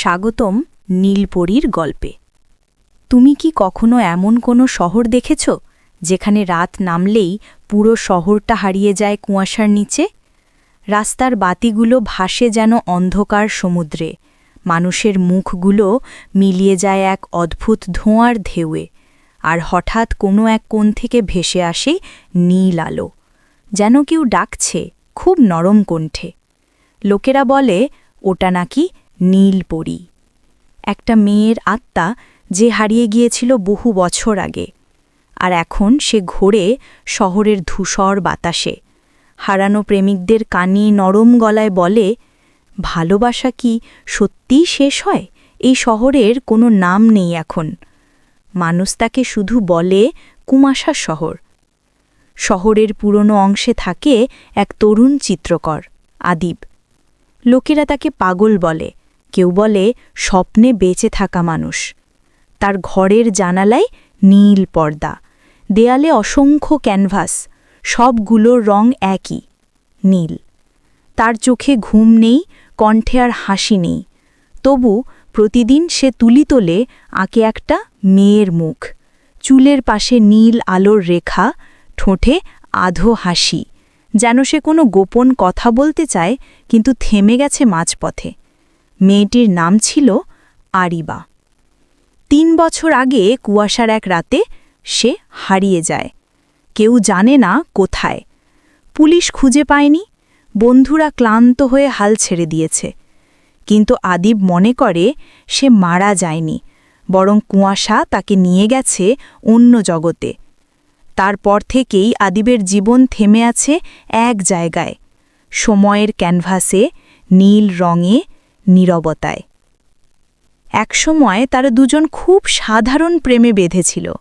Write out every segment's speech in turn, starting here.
স্বাগতম নীলপরীর গল্পে। তুমি কি কখনো এমন কোনো শহর দেখেছ, যেখানে রাত নামলেই পুরো শহরটা হারিয়ে যায় কুয়াশার নিচে? রাস্তার বাতিগুলো ভাসে যেন অন্ধকার সমুদ্রে। মানুষের মুখগুলো মিলিয়ে যায় এক অদ্ভুত ধোঁয়ার ঢেউয়ে। আর হঠাৎ কোনো এক কোণ থেকে ভেসে আসে নীল আলো। যেন কেউ ডাকছে খুব নরম কণ্ঠে। লোকেরা বলে, ওটা নাকি নীলপরী একটা মেয়ের আত্মা যে হারিয়ে গিয়েছিল বহু বছর আগে, আর এখন সে ঘোরে শহরের ধূসর বাতাসে। হারানো প্রেমিকদের কানে নরম গলায় বলে, ভালোবাসা কি সত্যিই শেষ হয়? এই শহরের কোনো নাম নেই এখন। মানুষ তাকে শুধু বলে কুমাশা শহর। শহরের পুরনো অংশে থাকে এক তরুণ চিত্রকর, আদিব। লোকেরা তাকে পাগল বলে কেউ বলে, স্বপ্নে বেঁচে থাকা মানুষ। তার ঘরের জানালায় নীল পর্দা, দেয়ালে অসংখ্য ক্যানভাস, সবগুলোর রং একই, নীল। তার চোখে ঘুম নেই, কণ্ঠে আর হাসি নেই। তবু প্রতিদিন সে তুলি তোলে আঁকে একটা মেয়ের মুখ। চুলের পাশে নীল আলোর রেখা, ঠোঁটে আধো হাসি। যেন সে কোনো গোপন কথা বলতে চায়, কিন্তু থেমে গেছে মাঝপথে। মেয়েটির নাম ছিল আরিবা। তিন বছর আগে কুয়াশার এক রাতে সে হারিয়ে যায়। কেউ জানে না কোথায়। পুলিশ খুঁজে পায়নি। বন্ধুরা ক্লান্ত হয়ে হাল ছেড়ে দিয়েছে। কিন্তু আদিব মনে করে সে মারা যায়নি, বরং কুয়াশা তাকে নিয়ে গেছে অন্য জগতে। তারপর থেকেই আদিবের জীবন থেমে আছে এক জায়গায়। সময়ের ক্যানভাসে, নীল রঙে নীরবতায়। একসময় তারা দুজন খুব সাধারণ প্রেমে বেঁধেছিল।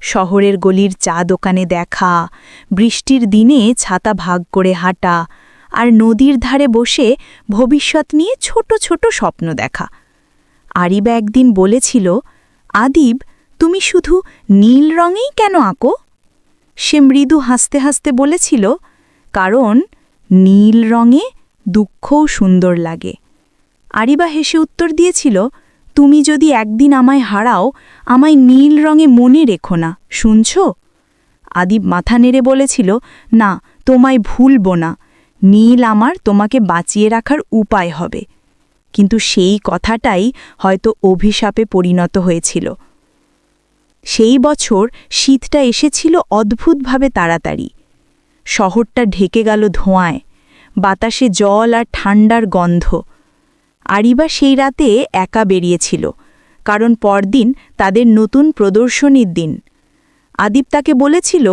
শহরের গলির চা দোকানে দেখা, বৃষ্টির দিনে ছাতা ভাগ করে হাঁটা আর নদীর ধারে বসে ভবিষ্যৎ নিয়ে ছোট ছোট স্বপ্ন দেখা। আরিবা একদিন বলেছিল, আদিব, তুমি শুধু নীল রঙেই কেন আঁকো? সে মৃদু হাসতে হাসতে বলেছিল, কারণ নীল রঙে দুঃখও সুন্দর লাগে। আরিবা হেসে উত্তর দিয়েছিল, তুমি যদি একদিন আমায় হারাও, আমায় নীল রঙে মনে রেখো না, শুনছ? আদিব মাথা নেড়ে বলেছিল, না, তোমায় ভুলব না, নীল আমার তোমাকে বাঁচিয়ে রাখার উপায় হবে। কিন্তু সেই কথাটাই হয়তো অভিশাপে পরিণত হয়েছিল। সেই বছর শীতটা এসেছিল অদ্ভুতভাবে তাড়াতাড়ি। শহরটা ঢেকে গেল ধোঁয়ায়, বাতাসে জল আর ঠান্ডার গন্ধ। আরিবা সেই রাতে একা বেরিয়েছিল, কারণ পরদিন তাদের নতুন প্রদর্শনীর দিন। আদিব তাকে বলেছিল,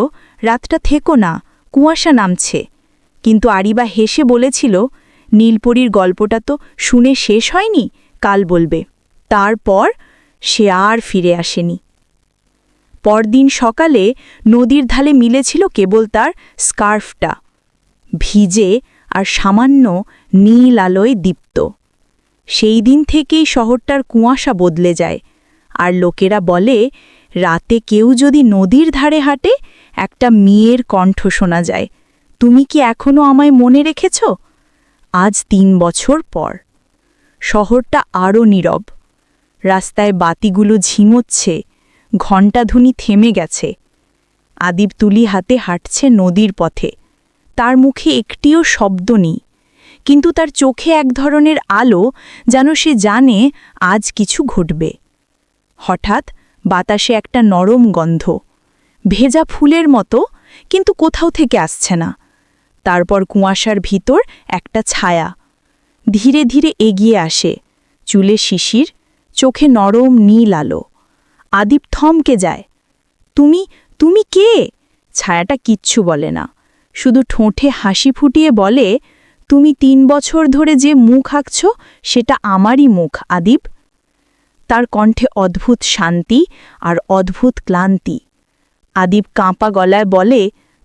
রাতটা থেকো না, কুয়াশা নামছে। কিন্তু আরিবা হেসে বলেছিল, নীলপরীর গল্পটা তো শুনে শেষ হয়নি, কাল বলবে। তারপর সে আর ফিরে আসেনি। পরদিন সকালে নদীর ধালে মিলেছিল কেবল তার স্কার্ফটা, ভিজে আর সামান্য নীল আলোয় দীপ্ত। সেই দিন থেকেই শহরটার কুয়াশা বদলে যায়। আর লোকেরা বলে, রাতে কেউ যদি নদীর ধারে হাঁটে, একটা মেয়ের কণ্ঠ শোনা যায়। তুমি কি এখনও আমায় মনে রেখেছ? আজ তিন বছর পর। শহরটা আরও নীরব। রাস্তায় বাতিগুলো ঝিমোচ্ছে ঘণ্টাধুনি থেমে গেছে। আদিব তুলি হাতে হাঁটছে নদীর পথে। তার মুখে একটিও শব্দ নেই। কিন্তু তার চোখে এক ধরনের আলো যেন সে জানে আজ কিছু ঘটবে। হঠাৎ বাতাসে একটা নরম গন্ধ, ভেজা ফুলের মতো, কিন্তু কোথাও থেকে আসছে না। তারপর কুয়াশার ভিতর একটা ছায়া, ধীরে ধীরে এগিয়ে আসে, চুলে শিশির, চোখে নরম নীল আলো। আদিপ থমকে যায়, তুমি তুমি কে? ছায়াটা কিচ্ছু বলে না, শুধু ঠোঁটে হাসি ফুটিয়ে বলে তুমি তিন বছর ধরে যে মুখ আঁকছ, সেটা আমারই মুখ, আদিব। তার কণ্ঠে অদ্ভুত শান্তি আর অদ্ভুত ক্লান্তি। আদিব কাঁপা গলায় বলে,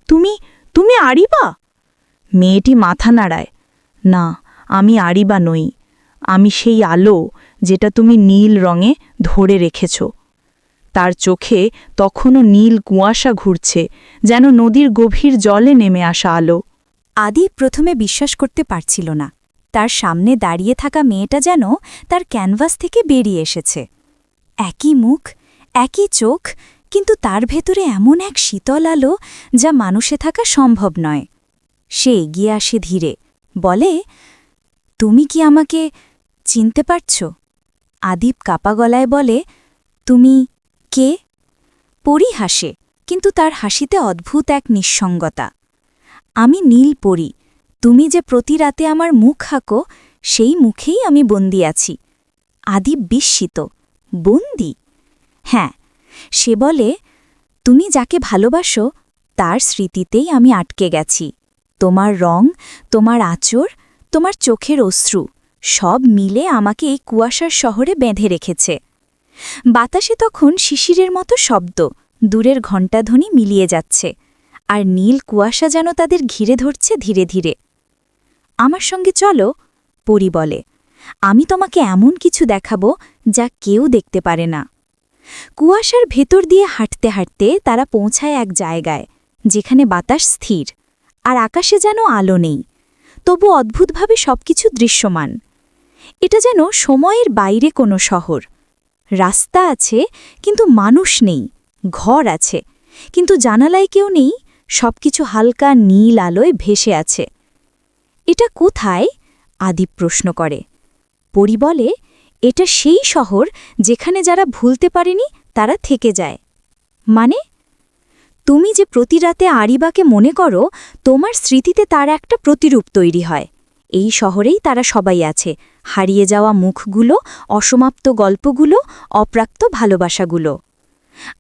তুমি তুমি আরিবা? মেয়েটি মাথা নাড়ায়, না, আমি আরিবা নই। আমি সেই আলো যেটা তুমি নীল রঙে ধরে রেখেছ। তার চোখে তখনও নীল কুয়াশা ঘুরছে, যেন নদীর গভীর জলে নেমে আসা আলো। আদি প্রথমে বিশ্বাস করতে পারছিল না। তার সামনে দাঁড়িয়ে থাকা মেয়েটা যেন তার ক্যানভাস থেকে বেরিয়ে এসেছে। একই মুখ, একই চোখ, কিন্তু তার ভেতরে এমন এক শীতল আলো যা মানুষে থাকা সম্ভব নয়। সে এগিয়ে আসে ধীরে, বলে, তুমি কি আমাকে চিনতে পারছ? আদিপ কাপা গলায় বলে, তুমি কে? পরি হাসে, কিন্তু তার হাসিতে অদ্ভুত এক নিঃসঙ্গতা। আমি নীল পরি। তুমি যে প্রতি রাতে আমার মুখ হাঁকো, সেই মুখেই আমি বন্দি আছি। আদি বিস্মিত। বন্দি? হ্যাঁ সে বলে, তুমি যাকে ভালোবাসো, তার স্মৃতিতেই আমি আটকে গেছি। তোমার রং, তোমার আচর, তোমার চোখের অশ্রু, সব মিলে আমাকে এই কুয়াশার শহরে বেঁধে রেখেছে। বাতাসে তখন শিশিরের মতো শব্দ, দূরের ঘণ্টাধ্বনি মিলিয়ে যাচ্ছে। আর নীল কুয়াশা যেন তাদের ঘিরে ধরছে ধীরে ধীরে। আমার সঙ্গে চলো, পরি বলে। আমি তোমাকে এমন কিছু দেখাবো যা কেউ দেখতে পারে না। কুয়াশার ভেতর দিয়ে হাঁটতে হাঁটতে তারা পৌঁছায় এক জায়গায়, যেখানে বাতাস স্থির আর আকাশে যেন আলো নেই। তবু অদ্ভুতভাবে সবকিছু দৃশ্যমান। এটা যেন সময়ের বাইরে কোনো শহর। রাস্তা আছে, কিন্তু মানুষ নেই, ঘর আছে, কিন্তু জানালায় কেউ নেই সবকিছু হালকা নীল আলোয় ভেসে আছে। এটা কোথায়? আদিপ প্রশ্ন করে। পরি বলে, এটা সেই শহর যেখানে যারা ভুলতে পারেনি, তারা থেকে যায়। মানে? তুমি যে প্রতি রাতে আরিবাকে মনে করো, তোমার স্মৃতিতে তার একটা প্রতিরূপ তৈরি হয়। এই শহরেই তারা সবাই আছে, হারিয়ে যাওয়া মুখগুলো, অসমাপ্ত গল্পগুলো, অপ্রাপ্ত ভালোবাসাগুলো।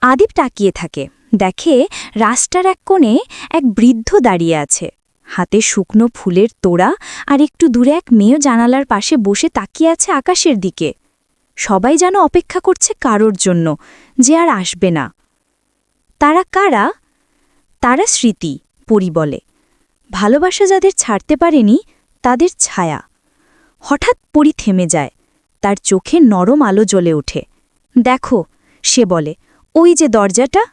আদিপ তাকিয়ে থাকে। দেখে রাস্তার এক কোণে এক বৃদ্ধ দাঁড়িয়ে আছে। হাতে শুকনো ফুলের তোড়া আর একটু দূরে এক মেয়ে জানালার পাশে বসে তাকিয়ে আছে আকাশের দিকে। সবাই যেন অপেক্ষা করছে কারোর জন্য, যে আর আসবে না। তারা কারা? তারা স্মৃতি, পরি বলে। ভালোবাসা যাদের ছাড়তে পারেনি, তাদের ছায়া। হঠাৎ পরি থেমে যায়, তার চোখে নরম আলো জ্বলে ওঠে। দেখো, সে বলে, ওই যে দরজাটা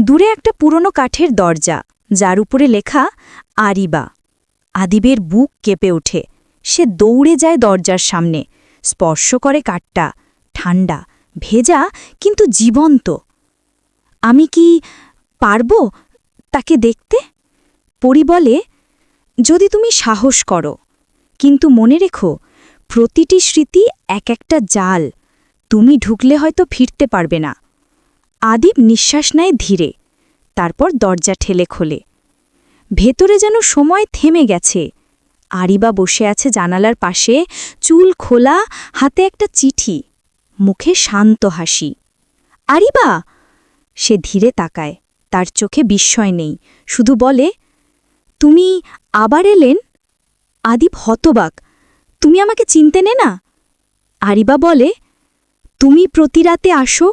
দূরে একটা পুরনো কাঠের দরজা, যার উপরে লেখা, আরিবা। আদিবের বুক কেঁপে ওঠে। সে দৌড়ে যায় দরজার সামনে। স্পর্শ করে কাঠটা। ঠান্ডা, ভেজা, কিন্তু জীবন্ত। আমি কি পারব তাকে দেখতে? পরি বলে, যদি তুমি সাহস করো। কিন্তু মনে রেখো, প্রতিটি স্মৃতি এক একটা জাল। তুমি ঢুকলে হয়তো ফিরতে পারবে না। আদিব নিঃশ্বাস নেয় ধীরে, তারপর দরজা ঠেলে খোলে। ভেতরে যেন সময় থেমে গেছে। আরিবা বসে আছে জানালার পাশে, চুল খোলা, হাতে একটা চিঠি, মুখে শান্ত হাসি। আরিবা! সে ধীরে তাকায়, তার চোখে বিস্ময় নেই, শুধু বলে, তুমি আবার এলেন? আদিব হতবাক, তুমি আমাকে চিনতে নে না? আরিবা বলে, তুমি প্রতি রাতে আসো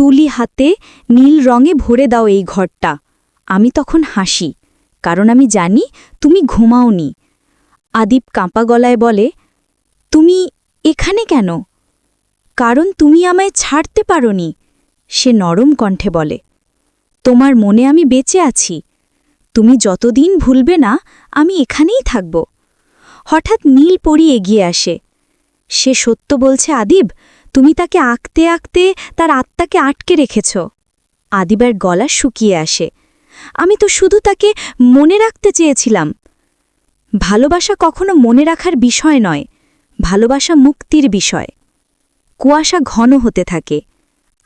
তুলি হাতে নীল রঙে ভরে দাও এই ঘরটা। আমি তখন হাসি, কারণ আমি জানি তুমি ঘুমাওনি। আদিপ কাঁপা গলায় বলে, তুমি এখানে কেন? কারণ তুমি আমায় ছাড়তে পারোনি। সে নরম কণ্ঠে বলে, তোমার মনে আমি বেঁচে আছি। তুমি যতদিন ভুলবে না, আমি এখানেই থাকব। হঠাৎ নীল পরি এগিয়ে আসে। সে সত্য বলছে আদিব তুমি তাকে আঁকতে আঁকতে তার আত্মাকে আটকে রেখেছ। আদিবার গলা শুকিয়ে আসে। আমি তো শুধু তাকে মনে রাখতে চেয়েছিলাম। ভালোবাসা কখনো মনে রাখার বিষয় নয়, ভালোবাসা মুক্তির বিষয়। কুয়াশা ঘন হতে থাকে।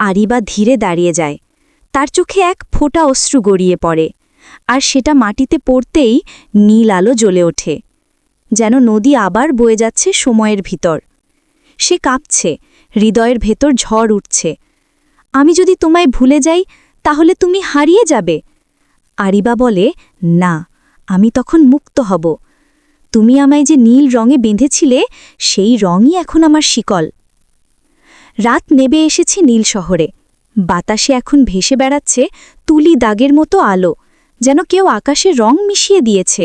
আরিবা ধীরে দাঁড়িয়ে যায়। তার চোখে এক ফোঁটা অশ্রু গড়িয়ে পড়ে, আর সেটা মাটিতে পড়তেই নীল আলো জ্বলে ওঠে, যেন নদী আবার বয়ে যাচ্ছে সময়ের ভিতর। সে কাঁপছে হৃদয়ের ভেতর ঝড় উঠছে। আমি যদি তোমায় ভুলে যাই, তাহলে তুমি হারিয়ে যাবে। আরিবা বলে, না, আমি তখন মুক্ত হব। তুমি আমায় যে নীল রঙে বেঁধেছিলে, সেই রঙই এখন আমার শিকল। রাত নেবে এসেছে নীল শহরে। বাতাসে এখন ভেসে বেড়াচ্ছে তুলি দাগের মতো আলো, যেন কেউ আকাশে রং মিশিয়ে দিয়েছে,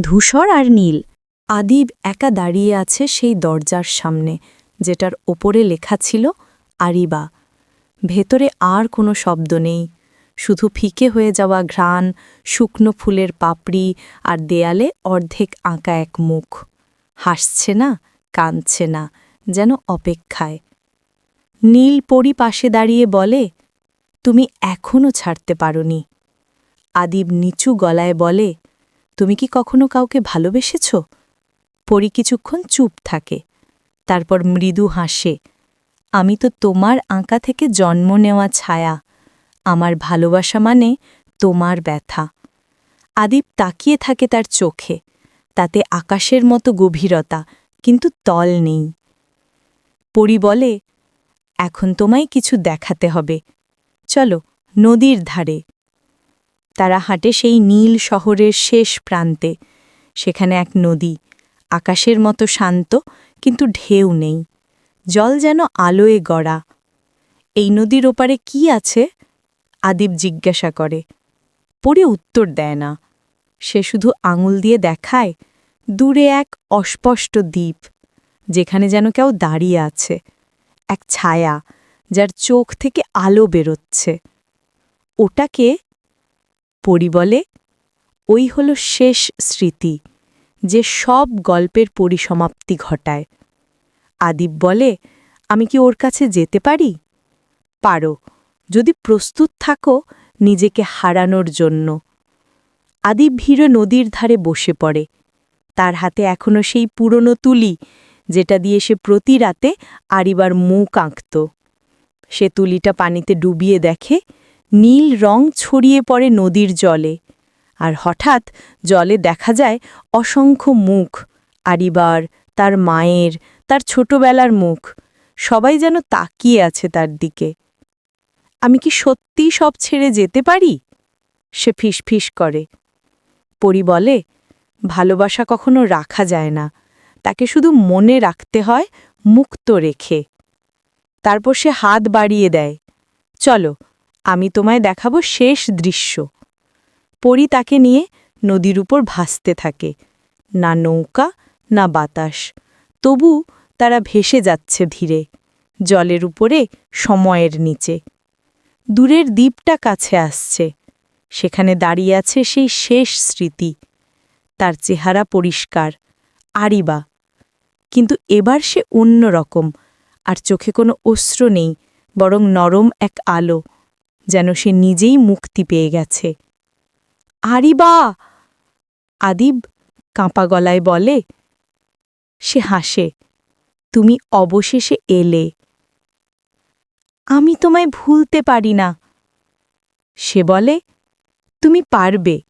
ধূসর আর নীল। আদিব একা দাঁড়িয়ে আছে সেই দরজার সামনে। যেটার ওপরে লেখা ছিল আরিবা। ভেতরে আর কোনো শব্দ নেই। শুধু ফিকে হয়ে যাওয়া ঘ্রাণ, শুকনো ফুলের পাপড়ি আর দেয়ালে অর্ধেক আঁকা এক মুখ। হাসছে না, কাঁদছে না, যেন অপেক্ষায়। নীল পরি পাশে দাঁড়িয়ে বলে, তুমি এখনও ছাড়তে পারোনি। আদিব নিচু গলায় বলে, তুমি কি কখনো কাউকে ভালোবেসেছ? পরি কিছুক্ষণ চুপ থাকে। তারপর মৃদু হাসে, আমি তো তোমার আঁকা থেকে জন্ম নেওয়া ছায়া। আমার ভালোবাসা মানে তোমার ব্যথা। আদিব তাকিয়ে থাকে তার চোখে, তাতে আকাশের মতো গভীরতা, কিন্তু তল নেই। পরি বলে, এখন তোমায় কিছু দেখাতে হবে। চলো নদীর ধারে। তারা হাঁটে সেই নীল শহরের শেষ প্রান্তে, সেখানে এক নদী, আকাশের মতো শান্ত কিন্তু ঢেউ নেই। জল যেন আলোয় গড়া। এই নদীর ওপারে কি আছে? আদিব জিজ্ঞাসা করে। পরে উত্তর দেয় না। সে শুধু আঙুল দিয়ে দেখায় দূরে এক অস্পষ্ট দ্বীপ, যেখানে যেন কেউ দাঁড়িয়ে আছে, এক ছায়া যার চোখ থেকে আলো বেরোচ্ছে। ওটাকে, পরি বলে, ওই হল শেষ স্মৃতি। যে সব গল্পের পরিসমাপ্তি ঘটায়। আদিব বলে, আমি কি ওর কাছে যেতে পারি? পারো, যদি প্রস্তুত থাকো নিজেকে হারানোর জন্য। আদিব ভিড় নদীর ধারে বসে পড়ে। তার হাতে এখনও সেই পুরনো তুলি, যেটা দিয়ে সে প্রতি রাতে আরিবার মুখ আঁকত। সে তুলিটা পানিতে ডুবিয়ে দেখে নীল রং ছড়িয়ে পড়ে নদীর জলে। আর হঠাৎ জলে দেখা যায় অসংখ্য মুখ আরিবার তার মায়ের, তার ছোটবেলার মুখ। সবাই যেন তাকিয়ে আছে তার দিকে। আমি কি সত্যি সব ছেড়ে যেতে পারি? সে ফিসফিস করে। পরি বলে, ভালোবাসা কখনো রাখা যায় না। তাকে শুধু মনে রাখতে হয়, মুক্ত রেখে। তারপর সে হাত বাড়িয়ে দেয়, চলো, আমি তোমায় দেখাবো শেষ দৃশ্য। পরি তাকে নিয়ে নদীর উপর ভাসতে থাকে। না নৌকা, না বাতাস। তবু তারা ভেসে যাচ্ছে ধীরে, জলের উপরে, সময়ের নিচে। দূরের দ্বীপটা কাছে আসছে। সেখানে দাঁড়িয়ে আছে সেই শেষ স্মৃতি। তার চেহারা পরিষ্কার, আরিবা। কিন্তু এবার সে অন্য রকম, আর চোখে কোনো অস্ত্র নেই, বরং নরম এক আলো, যেন সে নিজেই মুক্তি পেয়ে গেছে। আরিবা আদিব কাঁপা গলায় বলে, সে হাসে, তুমি অবশেষে এলে। আমি তোমায় ভুলতে পারি না। সে বলে, তুমি পারবে,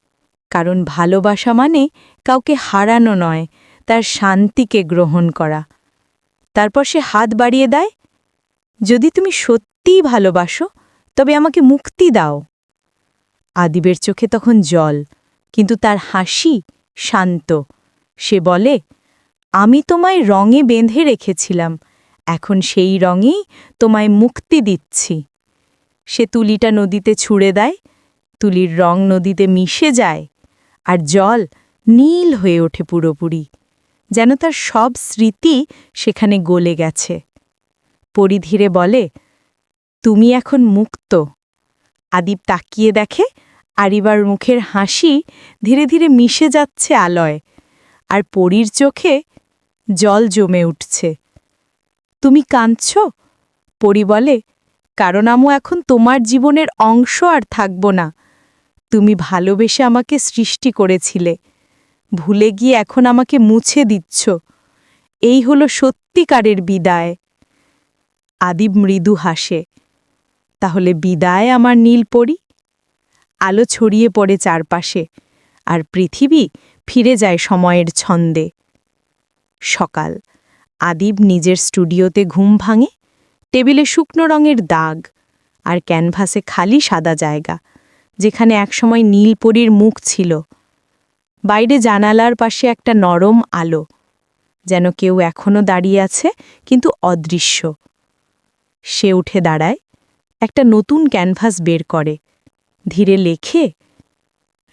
কারণ ভালোবাসা মানে কাউকে হারানো নয়, তার শান্তিকে গ্রহণ করা। তারপর সে হাত বাড়িয়ে দেয়, যদি তুমি সত্যিই ভালোবাসো, তবে আমাকে মুক্তি দাও। আদিবের চোখে তখন জল, কিন্তু তার হাসি শান্ত। সে বলে, আমি তোমায় রঙে বেঁধে রেখেছিলাম, এখন সেই রঙেই তোমায় মুক্তি দিচ্ছি। সে তুলিটা নদীতে ছুঁড়ে দেয়, তুলির রং নদীতে মিশে যায়, আর জল নীল হয়ে ওঠে পুরোপুরি, যেন তার সব স্মৃতি সেখানে গলে গেছে। পরিধীরে বলে, তুমি এখন মুক্ত। আদিব তাকিয়ে দেখে আরিবার মুখের হাসি ধীরে ধীরে মিশে যাচ্ছে আলয়, আর পরীর চোখে জল জমে উঠছে। তুমি কাঁদছ? পরি বলে, কারণ আমু এখন তোমার জীবনের অংশ আর থাকব না। তুমি ভালোবেসে আমাকে সৃষ্টি করেছিলে। ভুলে গিয়ে এখন আমাকে মুছে দিচ্ছ। এই হলো সত্যিকারের বিদায়। আদিব মৃদু হাসে, তাহলে বিদায় আমার নীল পরি? আলো ছড়িয়ে পড়ে চারপাশে, আর পৃথিবী ফিরে যায় সময়ের ছন্দে। সকাল। আদিব নিজের স্টুডিওতে ঘুম ভাঙে, টেবিলে শুকনো রঙের দাগ, আর ক্যানভাসে খালি সাদা জায়গা, যেখানে একসময় নীলপরীর মুখ ছিল। বাইরে জানালার পাশে একটা নরম আলো, যেন কেউ এখনও দাঁড়িয়ে আছে, কিন্তু অদৃশ্য। সে উঠে দাঁড়ায়, একটা নতুন ক্যানভাস বের করে। ধীরে লেখে,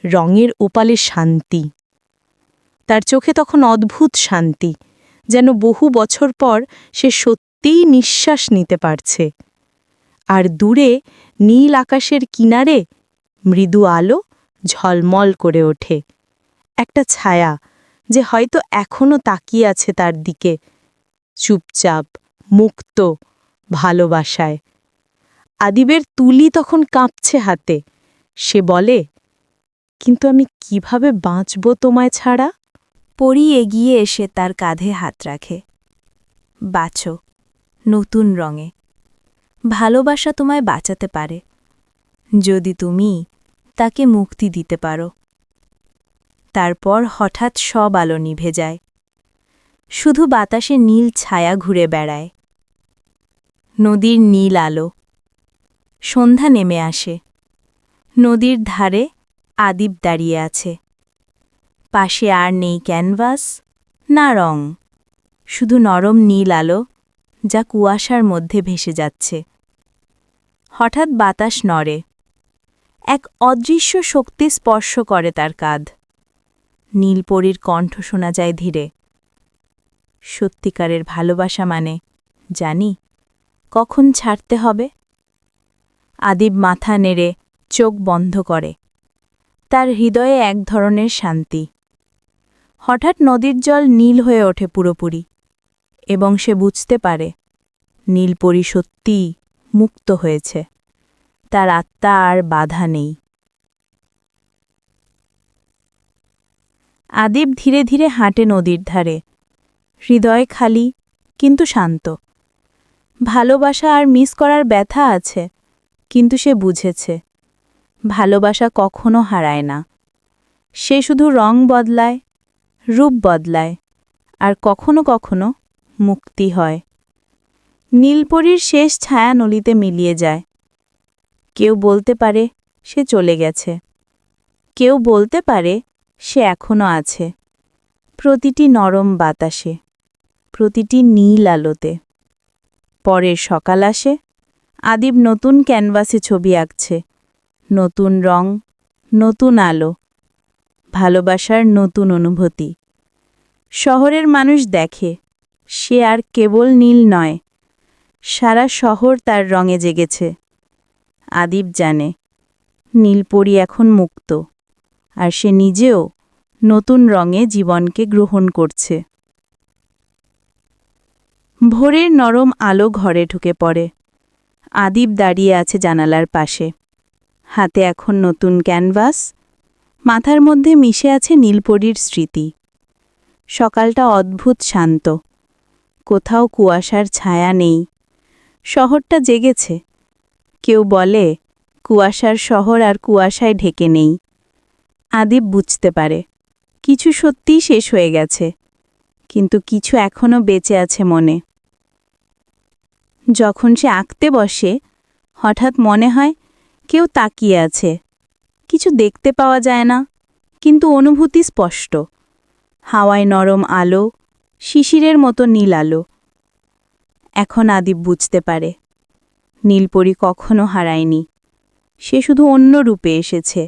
রঙের ওপালে শান্তি। তার চোখে তখন অদ্ভুত শান্তি, যেন বহু বছর পর সে সত্যিই নিঃশ্বাস নিতে পারছে। আর দূরে, নীল আকাশের কিনারে মৃদু আলো ঝলমল করে ওঠে। একটা ছায়া যে হয়তো এখনও তাকিয়ে আছে তার দিকে, চুপচাপ, মুক্ত, ভালোবাসায়। আদিবের তুলি তখন কাঁপছে হাতে। সে বলে, কিন্তু আমি কীভাবে বাঁচব তোমায় ছাড়া? পরি এগিয়ে এসে তার কাঁধে হাত রাখে। বাঁচো, নতুন রঙে। ভালোবাসা তোমায় বাঁচাতে পারে। যদি তুমি তাকে মুক্তি দিতে পারো। তারপর হঠাৎ সব আলো নিভে যায়। শুধু বাতাসে নীল ছায়া ঘুরে বেড়ায়। নদীর নীল আলো সন্ধ্যা নেমে আসে। নদীর ধারে আদিব দাঁড়িয়ে আছে। পাশে আর নেই ক্যানভাস, না রং। শুধু নরম নীল আলো, যা কুয়াশার মধ্যে ভেসে যাচ্ছে। হঠাৎ বাতাস নড়ে। এক অদৃশ্য শক্তি স্পর্শ করে তার কাঁধ। নীলপরীর কণ্ঠ শোনা যায় ধীরে। সত্যিকারের ভালোবাসা মানে জানি, কখন ছাড়তে হবে? আদিব মাথা নেড়ে চোখ বন্ধ করে। তার হৃদয়ে এক ধরনের শান্তি। হঠাৎ নদীর জল নীল হয়ে ওঠে পুরোপুরি এবং সে বুঝতে পারে নীলপরি সত্যিই মুক্ত হয়েছে। তার আত্মা আর বাধা নেই। আদিব ধীরে ধীরে হাঁটে নদীর ধারে। হৃদয় খালি, কিন্তু শান্ত। ভালোবাসা আর মিস করার ব্যথা আছে, কিন্তু সে বুঝেছে। ভালোবাসা কখনো হারায় না। সে শুধু রং বদলায়, রূপ বদলায়, আর কখনো কখনো মুক্তি হয়। নীলপরীর শেষ ছায়া নলিতে মিলিয়ে যায়। কেউ বলতে পারে সে চলে গেছে। কেউ বলতে পারে সে এখনও আছে। প্রতিটি নরম বাতাসে, প্রতিটি নীল আলোতে। পরের সকাল আসে, আদিব নতুন ক্যানভাসে ছবি আঁকছে। নতুন রং, নতুন আলো, ভালোবাসার নতুন অনুভূতি। শহরের মানুষ দেখে, সে আর কেবল নীল নয়, সারা শহর তার রঙে জেগেছে। আদিব জানে, নীলপরি এখন মুক্ত, আর সে নিজেও নতুন রঙে জীবনকে গ্রহণ করছে। ভোরের নরম আলো ঘরে ঢুকে পড়ে। আদিব দাঁড়িয়ে আছে জানালার পাশে। হাতে এখন নতুন ক্যানভাস। মাথার মধ্যে মিশে আছে নীলপরীর স্মৃতি। সকালটা অদ্ভুত শান্ত। কোথাও কুয়াশার ছায়া নেই। শহরটা জেগেছে। কেউ বলে, কুয়াশার শহর আর কুয়াশায় ঢেকে নেই। আদিব বুঝতে পারে। কিছু সত্যিই শেষ হয়ে গেছে। কিন্তু কিছু এখনও বেঁচে আছে মনে। যখন সে আঁকতে বসে, হঠাৎ মনে হয় কেউ তাকিয়ে আছে। কিছু দেখতে পাওয়া যায় না, কিন্তু অনুভূতি স্পষ্ট। হাওয়ায় নরম আলো, শিশিরের মতো নীল আলো। এখন আদিব বুঝতে পারে, নীলপরি কখনো হারায়নি। সে শুধু অন্য রূপে এসেছে,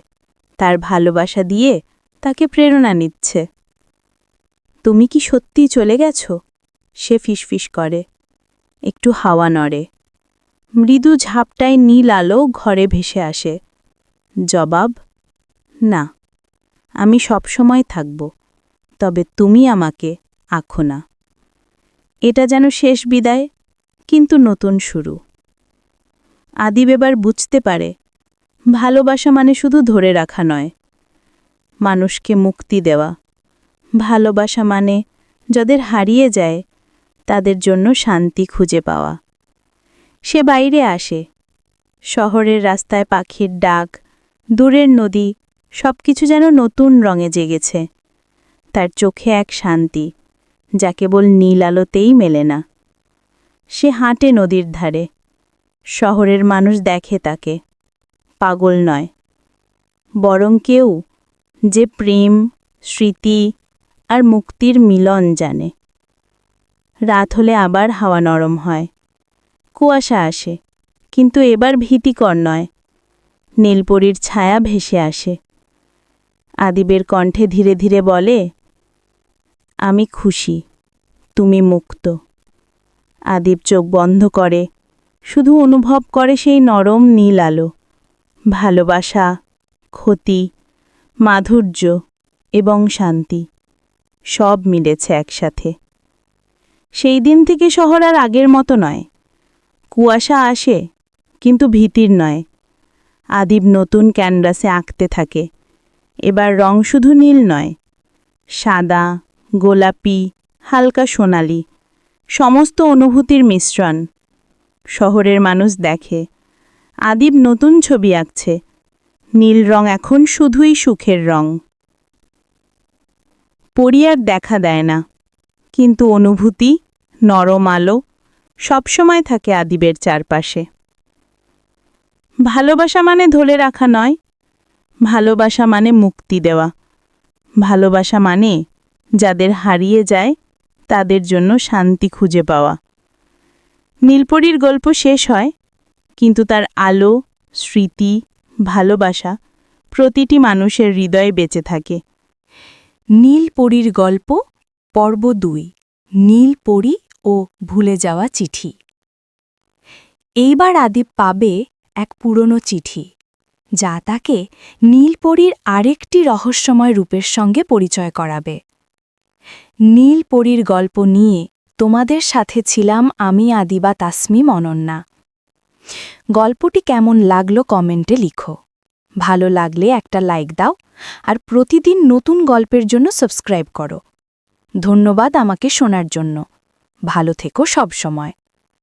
তার ভালোবাসা দিয়ে তাকে প্রেরণা নিচ্ছে। তুমি কি সত্যিই চলে গেছ? সে ফিসফিস করে, একটু হাওয়া নড়ে। মৃদু ঝাপটায় নীল আলো ঘরে ভেসে আসে। জবাব, না, আমি সবসময় থাকব, তবে তুমি আমাকে আঁকো না। এটা যেন শেষ বিদায়, কিন্তু নতুন শুরু। আদিব এবার বুঝতে পারে, ভালোবাসা মানে শুধু ধরে রাখা নয়, মানুষকে মুক্তি দেওয়া। ভালোবাসা মানে যাদের হারিয়ে যায়, তাদের জন্য শান্তি খুঁজে পাওয়া। সে বাইরে আসে। শহরের রাস্তায় পাখির ডাক, দূরের নদী সব কিছু যেন নতুন রঙে জেগেছে। তার চোখে এক শান্তি, যা কেবল নীল আলোতেই মেলে না। সে হাঁটে নদীর ধারে। শহরের মানুষ দেখে তাকে। পাগল নয়। বরং কেউ যে প্রেম, স্মৃতি আর মুক্তির মিলন জানে। রাত হলে আবার হাওয়া নরম হয়। কুয়াশা আসে, কিন্তু এবার ভীতিকর নয়। নীলপরীর ছায়া ভেসে আসে। আদিবের কণ্ঠে ধীরে ধীরে বলে, আমি খুশি, তুমি মুক্ত। আদিব চোখ বন্ধ করে, শুধু অনুভব করে সেই নরম নীল আলো, ভালোবাসা, ক্ষতি, মাধুর্য এবং শান্তি, সব মিলেছে একসাথে। সেই দিন থেকে শহর আর আগের মতো নয়। কুয়াশা আসে, কিন্তু ভীতির নয়। আদিব নতুন ক্যানভাসে আঁকতে থাকে। এবার রং শুধু নীল নয়, সাদা, গোলাপি, হালকা সোনালি, সমস্ত অনুভূতির মিশ্রণ। শহরের মানুষ দেখে, আদিব নতুন ছবি আঁকছে, নীল রং এখন শুধুই সুখের রং। পরিয়ার দেখা দেয় না, কিন্তু অনুভূতি নরম আলো সবসময় থাকে আদিবের চারপাশে। ভালোবাসা মানে ধরে রাখা নয়, ভালোবাসা মানে মুক্তি দেওয়া। ভালোবাসা মানে যাদের হারিয়ে যায়, তাদের জন্য শান্তি খুঁজে পাওয়া। নীলপরীর গল্প শেষ হয়, কিন্তু তার আলো, স্মৃতি, ভালোবাসা প্রতিটি মানুষের হৃদয়ে বেঁচে থাকে। নীলপরীর গল্প, পর্ব দুই, নীলপরী ও ভুলে যাওয়া চিঠি। এইবার আদিব পাবে এক পুরনো চিঠি, যা তাকে নীলপরীর আরেকটি রহস্যময় রূপের সঙ্গে পরিচয় করাবে। নীলপরীর গল্প নিয়ে তোমাদের সাথে ছিলাম আমি, আদিবা, তাসমিম, অনন্যা। গল্পটি কেমন লাগল কমেন্টে লিখো। ভালো লাগলে একটা লাইক দাও আর প্রতিদিন নতুন গল্পের জন্য সাবস্ক্রাইব করো। ধন্যবাদ আমাকে শোনার জন্য। ভালো থেকো সব সময়